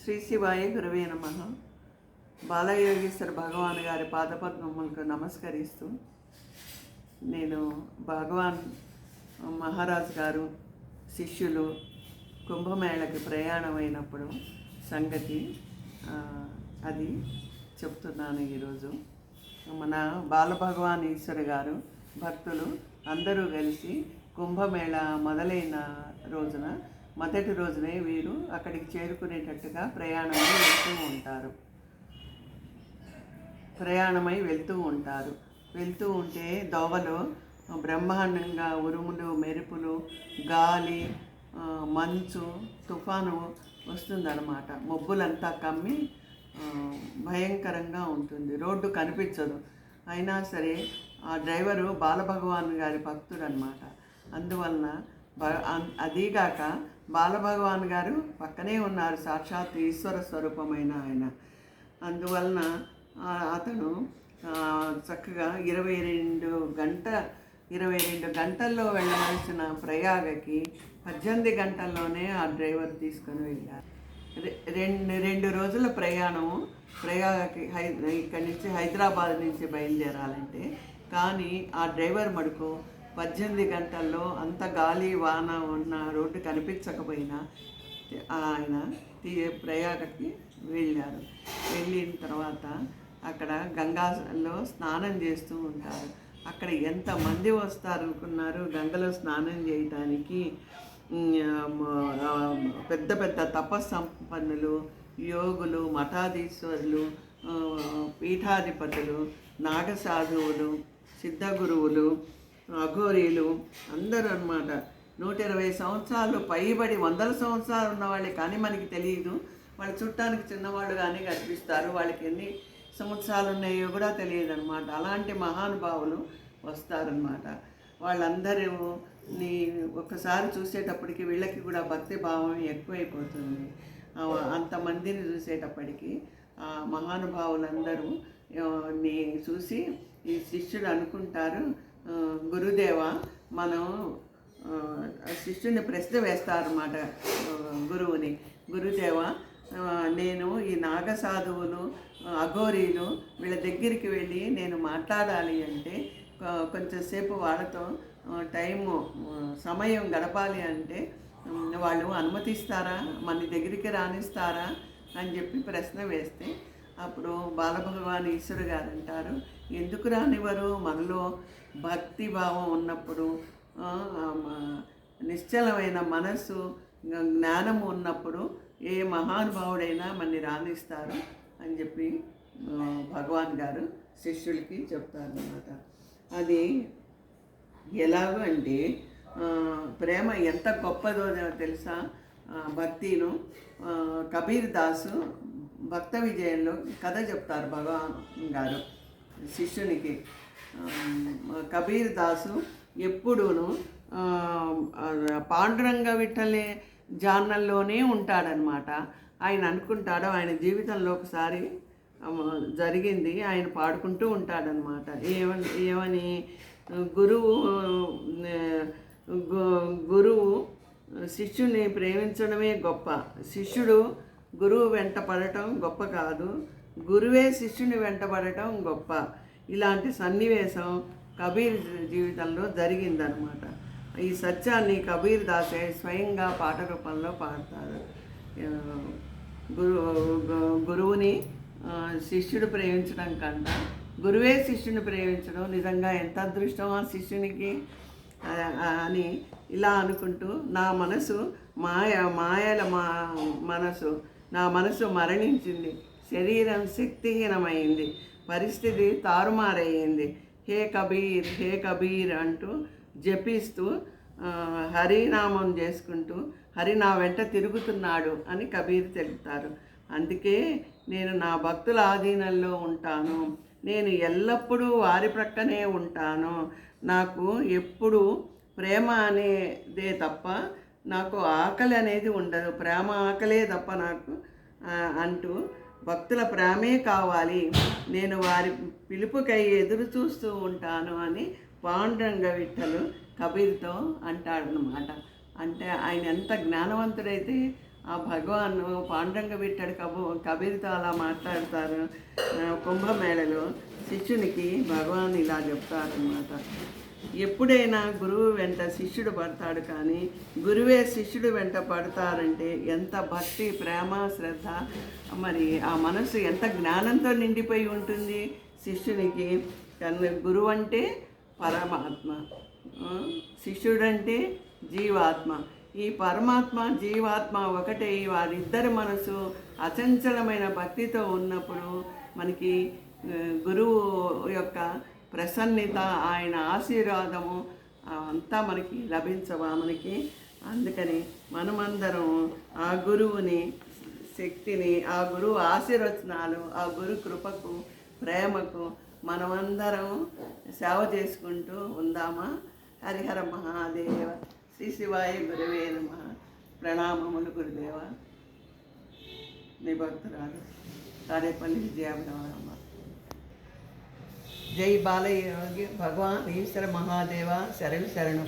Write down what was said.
శ్రీ శివాయ గురవే నమ. బాలయోగేశ్వర భగవాన్ గారి పాదపద్మములకు నమస్కరిస్తూ నేను భగవాన్ మహారాజ్ గారు శిష్యులు కుంభమేళకి ప్రయాణమైనప్పుడు సంగతి అది చెప్తున్నాను ఈరోజు. మన బాలభగవాన్ ఈశ్వర్ గారు భక్తులు అందరూ కలిసి కుంభమేళ మొదలైన రోజున మొదటి రోజునే వీరు అక్కడికి చేరుకునేటట్టుగా ప్రయాణమై వెళ్తూ ఉంటారు. ప్రయాణమై వెళ్తూ ఉంటారు. వెళ్తూ ఉంటే దోవలో బ్రహ్మాండంగా ఉరుములు మెరుపులు గాలి మంచు తుఫాను వస్తుందన్నమాట. మబ్బులంతా కమ్మి భయంకరంగా ఉంటుంది. రోడ్డు కనిపించదు. అయినా సరే ఆ డ్రైవరు బాలభగవాన్ గారి భక్తుడు అనమాట అందువలన అదీగాక బాలభగవాన్ గారు పక్కనే ఉన్నారు సాక్షాత్ ఈశ్వర స్వరూపమైన ఆయన. అందువలన అతను చక్కగా ఇరవై రెండు గంట ఇరవై రెండు గంటల్లో వెళ్ళవలసిన ప్రయాగకి పద్దెనిమిది గంటల్లోనే ఆ డ్రైవర్ తీసుకొని వెళ్ళారు. రెండు రెండు రోజుల ప్రయాణము ప్రయాగకి హై ఇక్కడి నుంచి హైదరాబాద్ నుంచి బయలుదేరాలంటే కానీ ఆ డ్రైవర్ మడుకు పద్దెనిమిది గంటల్లో అంత గాలి వాన ఉన్న రోడ్డు కనిపించకపోయినా ఆయన తీ- ప్రయాగకి వెళ్ళారు. వెళ్ళిన తర్వాత అక్కడ గంగాలో స్నానం చేస్తూ ఉంటారు. అక్కడ ఎంతమంది వస్తారు అనుకున్నారు గంగలో స్నానం చేయటానికి. పెద్ద పెద్ద తపస్సంపన్నులు యోగులు మఠాధీశ్వరులు పీఠాధిపతులు నాగసాధువులు సిద్ధగురువులు అఘోరీలు అందరూ అనమాట నూట ఇరవై సంవత్సరాలు పైబడి వందల సంవత్సరాలు ఉన్నవాళ్ళే కానీ మనకి తెలియదు వాళ్ళు చుట్టానికి చిన్నవాళ్ళు కానీ కనిపిస్తారు. వాళ్ళకి ఎన్ని సంవత్సరాలు ఉన్నాయో కూడా తెలియదు అనమాట అలాంటి మహానుభావులు వస్తారనమాట వాళ్ళందరూ నీ ఒక్కసారి చూసేటప్పటికి వీళ్ళకి కూడా భక్తి భావం ఎక్కువైపోతుంది. అంతమందిని చూసేటప్పటికి ఆ మహానుభావులందరూ నీ చూసి ఈ శిష్యుడు అనుకుంటారు గురుదేవ మనం శిష్యుని ప్రశ్న వేస్తారన్నమాట గురువుని. గురుదేవ నేను ఈ నాగసాధువులు అఘోరీలు వీళ్ళ దగ్గరికి వెళ్ళి నేను మాట్లాడాలి అంటే కొంచెంసేపు వాళ్ళతో టైము సమయం గడపాలి అంటే వాళ్ళు అనుమతిస్తారా? మన దగ్గరికి రాణిస్తారా అని చెప్పి ప్రశ్న వేస్తే అప్పుడు బాలభగవాన్ ఈశ్వరు గారు అంటారు ఎందుకు రానివ్వరు? మనలో భక్తి భావం ఉన్నప్పుడు నిశ్చలమైన మనస్సు జ్ఞానము ఉన్నప్పుడు ఏ మహానుభావుడైనా మనని రాణిస్తారు అని చెప్పి భగవాన్ గారు శిష్యులకి చెప్తారు అన్నమాట అది ఎలాగో అంటే ప్రేమ ఎంత గొప్పదో తెలుసా? భక్తిను కబీర్ దాసు భక్త విజయంలో కథ చెప్తారు భగవాన్ గారు శిష్యునికి. కబీర్ దాసు ఎప్పుడూను పాండురంగ విఠలే జాన్నల్లోనే ఉంటాడనమాట ఆయన అనుకుంటాడు ఆయన జీవితంలో ఒకసారి జరిగింది ఆయన పాడుకుంటూ ఉంటాడనమాట ఏమని ఏమని గురువు గురువు శిష్యుని ప్రేమించడమే గొప్ప. శిష్యుడు గురువు వెంట పడటం గొప్ప కాదు. గురువే శిష్యుని వెంట పడటం గొప్ప. ఇలాంటి సన్నివేశం కబీర్ జీవితంలో జరిగిందనమాట ఈ సత్యాన్ని కబీర్ దాసే స్వయంగా పాట రూపంలో పాడతారు. గురు గురువుని శిష్యుడు ప్రేమించడం కన్నా గురువే శిష్యుని ప్రేమించడం నిజంగా ఎంత అదృష్టం ఆ శిష్యునికి? అని ఇలా అనుకుంటూ నా మనసు మాయ మాయల మా మనసు నా మనసు మరణించింది. శరీరం శక్తిహీనమైంది. పరిస్థితి తారుమారయ్యింది. హే కబీర్ హే కబీర్ అంటూ జపిస్తూ హరినామం చేసుకుంటూ హరి నా వెంట తిరుగుతున్నాడు అని కబీర్ తెలుపుతారు అందుకే నేను నా భక్తుల ఆధీనంలో ఉంటాను. నేను ఎల్లప్పుడూ వారి ప్రక్కనే ఉంటాను. నాకు ఎప్పుడు ప్రేమ అనేదే తప్ప నాకు ఆకలి అనేది ఉండదు. ప్రేమ ఆకలే తప్ప నాకు అంటూ భక్తుల ప్రేమే కావాలి. నేను వారి పిలుపుకై ఎదురు చూస్తూ ఉంటాను అని పాండురంగ విట్టలు కబీర్తో అంటాడనమాట అంటే ఆయన ఎంత జ్ఞానవంతుడైతే ఆ భగవాన్ పాండురంగ విట్టడు కబు కబీర్తో అలా మాట్లాడతారు. కుంభమేళలో శిష్యునికి భగవాన్ ఇలా చెప్తారనమాట ఎప్పుడైనా గురువు వెంట శిష్యుడు పడతాడు కానీ గురువే శిష్యుడు వెంట పడతారంటే ఎంత భక్తి ప్రేమ శ్రద్ధ? మరి ఆ మనసు ఎంత జ్ఞానంతో నిండిపోయి ఉంటుంది? శిష్యునికి కన్నా గురువు అంటే పరమాత్మ శిష్యుడంటే జీవాత్మ. ఈ పరమాత్మ జీవాత్మ ఒకటే. వారిద్దరి మనసు అచంచలమైన భక్తితో ఉన్నప్పుడు మనకి గురువు యొక్క ప్రసన్నిత ఆయన ఆశీర్వాదము అంతా మనకి లభించవా మనకి? అందుకని మనమందరం ఆ గురువుని శక్తిని ఆ గురువు ఆశీర్వచనాలు ఆ గురు కృపకు ప్రేమకు మనమందరం సేవ చేసుకుంటూ ఉందామా? హరిహర మహాదేవ శ్రీ శివాయ గురువే నమ. ప్రణామములు గురుదేవ. నీ భక్తురాలు. తాడేపల్లి విజయాభిరామ జై బాలయ్య భగవాన్ ఈశ్వర మహాదేవ శరణు శరణు.